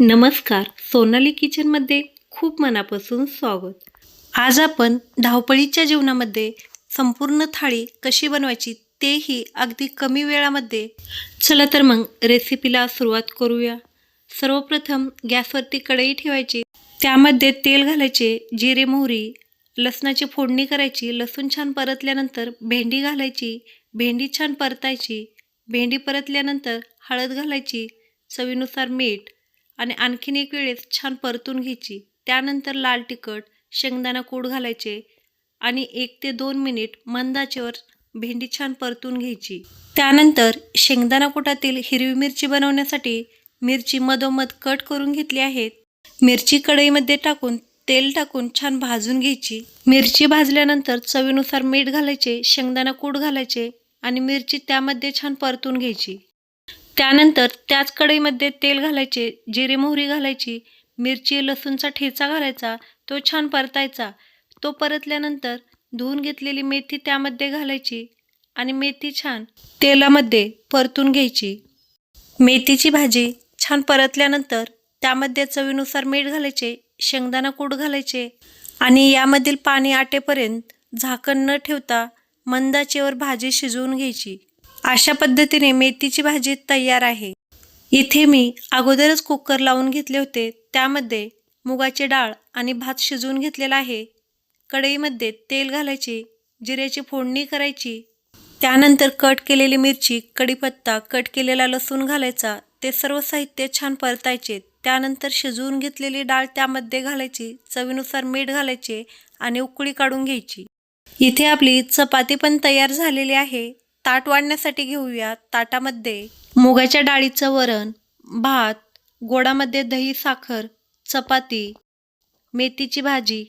नमस्कार सोनाली किचनमध्ये खूप मनापासून स्वागत. आज आपण धावपळीच्या जीवनामध्ये संपूर्ण थाळी कशी बनवायची तेही अगदी कमी वेळामध्ये. चला तर मग रेसिपीला सुरुवात करूया. सर्वप्रथम गॅसवरती कढई ठेवायची. त्यामध्ये तेल घालायचे जिरे मोहरी लसणाची फोडणी करायची लसूण छान परतल्यानंतर भेंडी घालायची भेंडी छान परतायची भेंडी परतल्यानंतर हळद घालायची चवीनुसार मीठ आणि आणखीन एक वेळेस छान परतून घ्यायची. त्यानंतर लाल तिखट शेंगदाणा कूड घालायचे आणि एक ते दोन मिनिट मंदाचेवर भेंडी छान परतून घ्यायची. त्यानंतर शेंगदाणा कुटातील हिरवी मिरची बनवण्यासाठी मिरची मधोमध कट करून घेतली आहेत. मिरची कढईमध्ये टाकून तेल टाकून छान भाजून घ्यायची. मिरची भाजल्यानंतर चवीनुसार मीठ घालायचे शेंगदाणा कूट घालायचे आणि मिरची त्यामध्ये छान परतून घ्यायची. त्यानंतर त्याच कढईमध्ये तेल घालायचे जिरे मोहरी घालायची मिरची लसूणचा ठेचा घालायचा तो छान परतायचा. तो परतल्यानंतर धुवून घेतलेली मेथी त्यामध्ये घालायची आणि मेथी छान तेलामध्ये परतून घ्यायची. मेथीची भाजी छान परतल्यानंतर त्यामध्ये चवीनुसार मीठ घालायचे शेंगदाणा कूट घालायचे आणि यामधील पाणी आटेपर्यंत झाकण न ठेवता मंदाचेवर भाजी शिजवून घ्यायची. अशा पद्धतीने मेथीची भाजी तयार आहे. इथे मी अगोदरच कुकर लावून घेतले होते. त्यामध्ये मुगाची डाळ आणि भात शिजवून घेतलेला आहे. कढईमध्ये तेल घालायचे जिऱ्याची फोडणी करायची. त्यानंतर कट केलेली मिरची कढीपत्ता कट केलेला लसूण घालायचा. ते सर्व साहित्य छान परतायचे. त्यानंतर शिजवून घेतलेली डाळ त्यामध्ये घालायची. चवीनुसार मीठ घालायचे आणि उकळी काढून घ्यायची. इथे आपली चपाती पण तयार झालेली आहे. ताट वाढण्यासाठी घेऊया ताटामध्ये. मुगाच्या डाळीचं वरण भात गोडामध्ये दही साखर चपाती मेथीची भाजी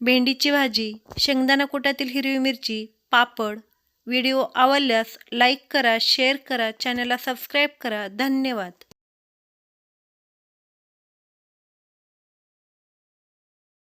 भेंडीची भाजी शेंगदाणा कोटातील हिरवी मिरची पापड. व्हिडिओ आवडल्यास लाईक करा शेअर करा चॅनलला सबस्क्राईब करा. धन्यवाद.